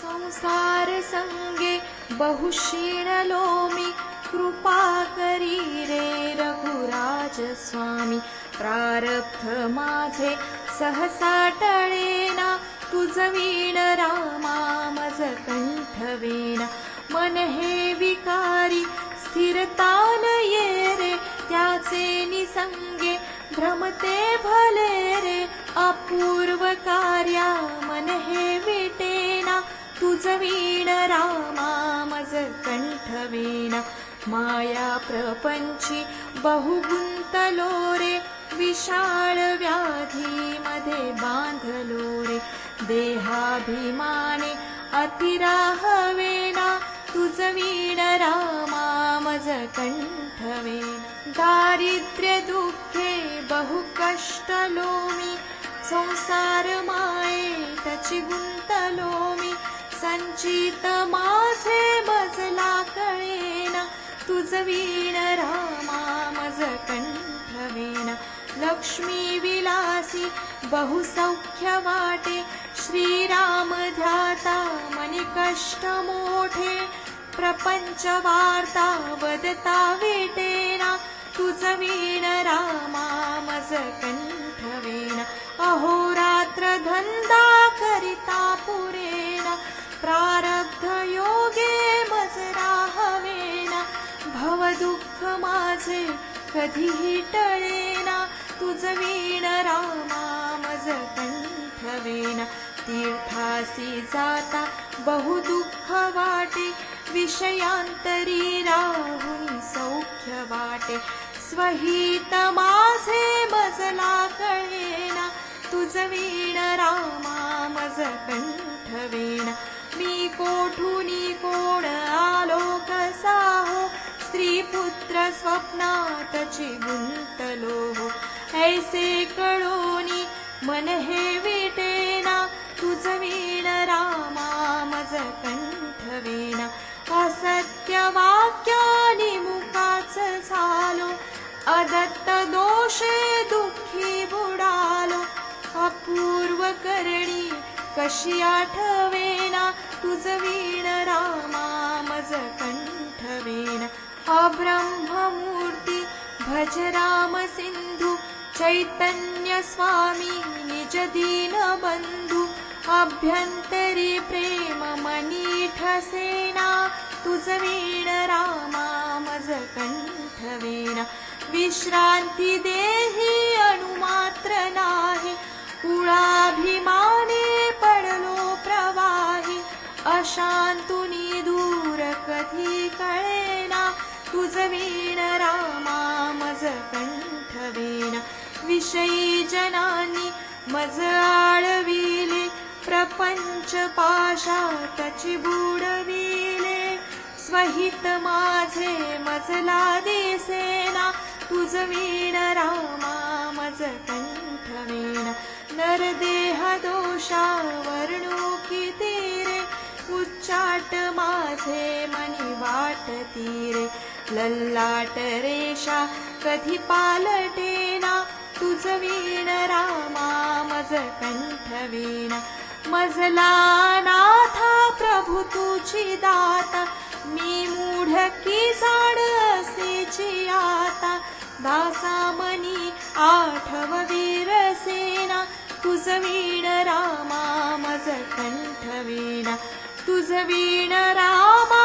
संसारसङ्गे बहुशीणलोमि कृपा करी रे रघुराज स्वामी प्रारब्ध कंठवेना। मन हे विकारी स्थिरता न ये रे त्याचे निसंगे भ्रमते भले वीण रामा मज कण्ठवेणा माया प्रपञ्चे बहुगुन्तलो विशाल व्याधिमध्ये बान्धलो रे देहाभिमाने अतिराहवेणा तुजवीण जीणरामा मज कण्ठवेण दारिद्र्यदुखे बहु कष्टलोमि संसारमाये तचिगुन्तलोमि संचित माझे मजला कळेना तुझ वीण रामा मज कंठवेना लक्ष्मी विलासी बहुसौख्य वाटे श्रीराम ध्याता मनि कष्ट मोठे प्रपंच वार्ता वदता विटेना तुझ वीण रामा मज कंठवेना दुःख माझे कधीही टळेना तुझ वीण रामा मज कंठवेना. तीर्थासी जाता बहु दुःख वाटे विषयांतरी राहुनी सौख्य वाटे. स्वहित माझे मजला कळेना तुझ वीण रामा मज कंठवेना. मी कोठुनी कोण आलो कसा हो स्त्री पुत्र स्वप्नातची गुंतलो हो ऐसे कळोनी मन हे विटेना तुझ वीण रामा मज कंठवेना असत्य वाक्यानि मुखाच झालो अदत्त दोषे दुःखी बुडालो। अपूर्व करणी कशी आठवेना तुझ वीण रामा मज कंठवेना अब्रह्ममूर्ति भज रामसिन्धु चैतन्यस्वामी निज दीनबन्धु अभ्यन्तरि प्रेमनीठ सेना तु सीण रामामज कण्ठवेणा विश्रान्ति देहि अनुमात्र नाहि कुळाभिमाने पडलो प्रवाहि। अशान्तु निदु कधी कळेना? तुझ वीण रामा मज कंठवेना विषयी जनानी मज आळविले. प्रपंच पाशातची बुडविले स्वहित माझे मजला दिसेना तुझ वीण रामा मज कंठवेना नरदेह दोषा वर्णो रे उच्चाट माझे तीरे लल्लाट रेषा कधी पालटेना तुझ वीण रामा मज कंठवेना मजला नाथा प्रभु तुझी दाता मी मूढ की साड आता दासा मनी तुझ वीण रामा मज कंठवेना तुझ वीण रामा